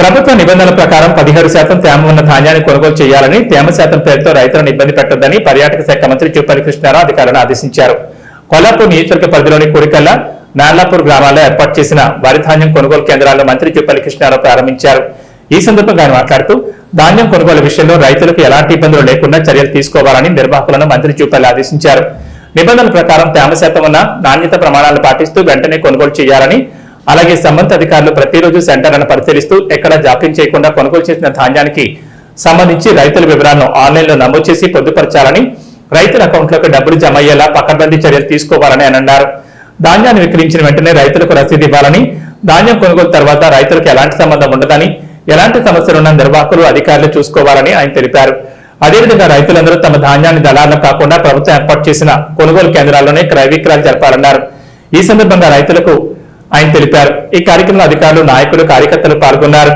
ప్రభుత్వ నిబంధనల ప్రకారం పదిహేడు శాతం తేమ ఉన్న ధాన్యాన్ని కొనుగోలు చేయాలని తేమ శాతం పేరుతో రైతులను ఇబ్బంది పెట్టొద్దని పర్యాటక శాఖ మంత్రి చూపల్లి కృష్ణారావు అధికారులను ఆదేశించారు. కొల్లాపూర్ నియోజకవర్గ పరిధిలోని కుడికల్ల నార్లాపూర్ గ్రామాల్లో ఏర్పాటు చేసిన వరి ధాన్యం కొనుగోలు కేంద్రాలను మంత్రి చూపల్లి కృష్ణారావు ప్రారంభించారు. ఈ సందర్భంగా ఆయన మాట్లాడుతూ ధాన్యం కొనుగోలు విషయంలో రైతులకు ఎలాంటి ఇబ్బందులు లేకుండా చర్యలు తీసుకోవాలని నిర్వాహకులను మంత్రి చూపల్లి ఆదేశించారు. నిబంధనల ప్రకారం తేమ శాతం ఉన్న నాణ్యత ప్రమాణాలను పాటిస్తూ వెంటనే కొనుగోలు చేయాలని అలాగే సంబంధిత అధికారులు ప్రతిరోజు సెంటర్లను పరిశీలిస్తూ ఎక్కడ జాప్యం చేయకుండా కొనుగోలు చేసిన ధాన్యానికి సంబంధించి రైతుల వివరాలను ఆన్లైన్లో నమోదు చేసి పొందుపరచాలని రైతుల అకౌంట్లోకి డబ్బులు జమ అయ్యేలా పకడ్బందీ చర్యలు తీసుకోవాలని అని అన్నారు. ధాన్యాన్ని విక్రయించిన వెంటనే రైతులకు రసీదు ఇవ్వాలని ధాన్యం కొనుగోలు తర్వాత రైతులకు ఎలాంటి సంబంధం ఉండదని ఎలాంటి సమస్యలున్న నిర్వాహకులు అధికారులు చూసుకోవాలని ఆయన తెలిపారు. అదేవిధంగా రైతులందరూ తమ ధాన్యాన్ని దళాలను కాకుండా ప్రభుత్వం ఏర్పాటు చేసిన కొనుగోలు కేంద్రాల్లోనే క్రయ విక్రయాలు జరపాలన్నారు. ఈ సందర్భంగా రైతులకు ఆయన తెలిపారు. ఈ కార్యక్రమంలో అధికారులు నాయకులు కార్యకర్తలు పాల్గొన్నారు.